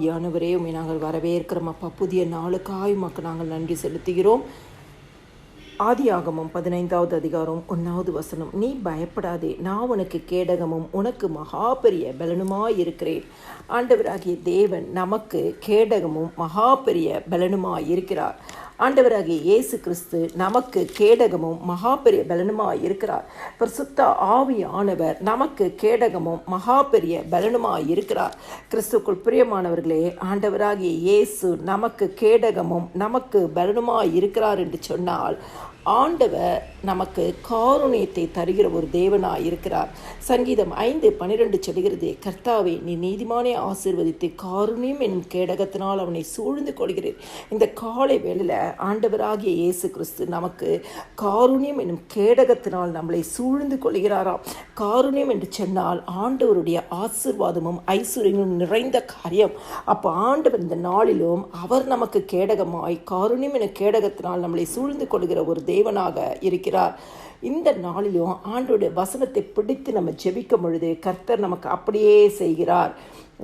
ஆவியானவரே உண்மை நாங்கள் வரவேற்கிறோம். அப்பா புதிய நாளுக்காய் உமக்கு நாங்கள் நன்றி செலுத்துகிறோம். ஆதியாகமும் பதினைந்தாவது அதிகாரம் ஒன்றாவது வசனம். நீ பயப்படாதே நான் உனக்கு கேடகமும் உனக்கு மகா பெரிய பலனுமாய் இருக்கிறேன் ஆண்டவராகிய தேவன் நமக்கு கேடகமும் மகா பெரிய பலனுமாய் இருக்கிறார் ஆண்டவராகிய இயேசு கிறிஸ்து நமக்கு கேடகமும் மகா பெரிய பலனுமாய் இருக்கிறார். பிரசுத்த ஆவியானவர் நமக்கு கேடகமும் மகா பெரிய பலனுமாய் இருக்கிறார். கிறிஸ்துக்குள் பிரியமானவர்களே ஆண்டவராகிய இயேசு நமக்கு கேடகமும் நமக்கு பலனுமாய் இருக்கிறார் என்று சொன்னால் ஆண்டவர் நமக்கு காருணியத்தை தருகிற ஒரு தேவனாய் இருக்கிறார். சங்கீதம் ஐந்து பன்னிரெண்டு சொல்கிறது கர்த்தாவை நீ நீதிமானே ஆசீர்வதித்து காருணியம் என்னும் கேடகத்தினால் அவனை சூழ்ந்து கொள்கிறேன் இந்த காலை வேளையில் ஆண்டவராகிய இயேசு கிறிஸ்து நமக்கு காருணியம் என்னும் கேடகத்தினால் நம்மளை சூழ்ந்து கொள்கிறாராம். காருணியம் என்று சொன்னால் ஆண்டவருடைய ஆசீர்வாதமும் ஐஸ்வர்யமும் நிறைந்த காரியம். அப்போ ஆண்டவர் இந்த நாளிலும் அவர் நமக்கு கேடகமாய் காருண்யம் என கேடகத்தினால் நம்மளை சூழ்ந்து கொள்கிற ஒரு தேவனாக இருக்கிறார். இந்த நாளிலும் ஆண்டோடைய வசனத்தை பிடித்து நம்ம ஜெபிக்கும் பொழுது கர்த்தர் நமக்கு அப்படியே செய்கிறார்.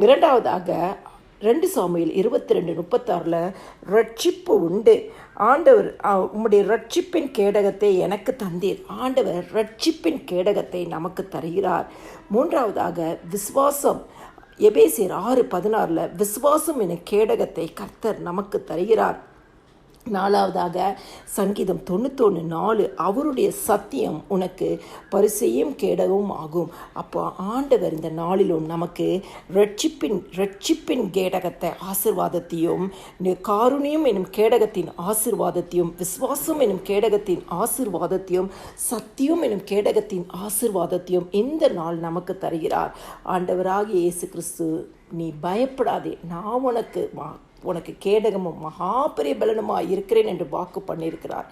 இரண்டாவதாக ரெண்டு சாமியில் இருபத்தி ரெண்டு முப்பத்தாறில் ரட்சிப்பு உண்டு. ஆண்டவர் உம்முடைய ரட்சிப்பின் கேடகத்தை எனக்கு தந்தீர். ஆண்டவர் ரட்சிப்பின் கேடகத்தை நமக்கு தருகிறார். மூன்றாவதாக விஸ்வாசம் எபேசியர் ஆறு பதினாறில் விஸ்வாசம் என கேடகத்தை கர்த்தர் நமக்கு தருகிறார். நாலாவதாக சங்கீதம் தொண்ணூத்தொன்று நாலு அவருடைய சத்தியம் உனக்கு பரிசையும் கேடவும் ஆகும். அப்போ ஆண்டவர் இந்த நாளிலும் நமக்கு ரட்சிப்பின் ரட்சிப்பின் கேடகத்தை ஆசிர்வாதத்தையும் காருணியம் எனும் கேடகத்தின் ஆசிர்வாதத்தையும் விஸ்வாசம் எனும் கேடகத்தின் ஆசிர்வாதத்தையும் சத்தியம் எனும் கேடகத்தின் ஆசிர்வாதத்தையும் இந்த நாள் நமக்கு தருகிறார். ஆண்டவராகிய இயேசு கிறிஸ்து நீ பயப்படாதே. நான் உனக்கு மா உனக்கு கேடகமும் மகா பெரிய பலனுமாக இருக்கிறேன் என்று வாக்கு பண்ணியிருக்கிறார்.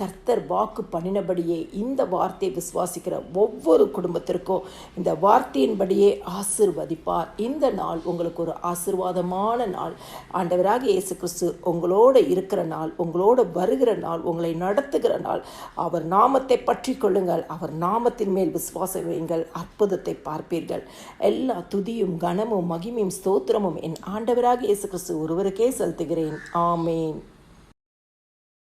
கர்த்தர் வாக்கு பண்ணினபடியே இந்த வார்த்தையை விசுவாசிக்கிற ஒவ்வொரு குடும்பத்திற்கும் இந்த வார்த்தையின்படியே ஆசிர்வதிப்பார். இந்த நாள் உங்களுக்கு ஒரு ஆசிர்வாதமான நாள். ஆண்டவராக இயேசு கிறிஸ்து உங்களோட இருக்கிற நாள் உங்களோட வருகிற நாள் உங்களை நடத்துகிற நாள். அவர் நாமத்தை பற்றி கொள்ளுங்கள். அவர் நாமத்தின் மேல் விசுவாசம் வையுங்கள். அற்புதத்தை பார்ப்பீர்கள். எல்லா துதியும் கனமும் மகிமையும் ஸ்தோத்திரமும் என் ஆண்டவராக இயேசு கிறிஸ்து ஒருவருக்கு செலுத்துகிறேன் ஆமேன்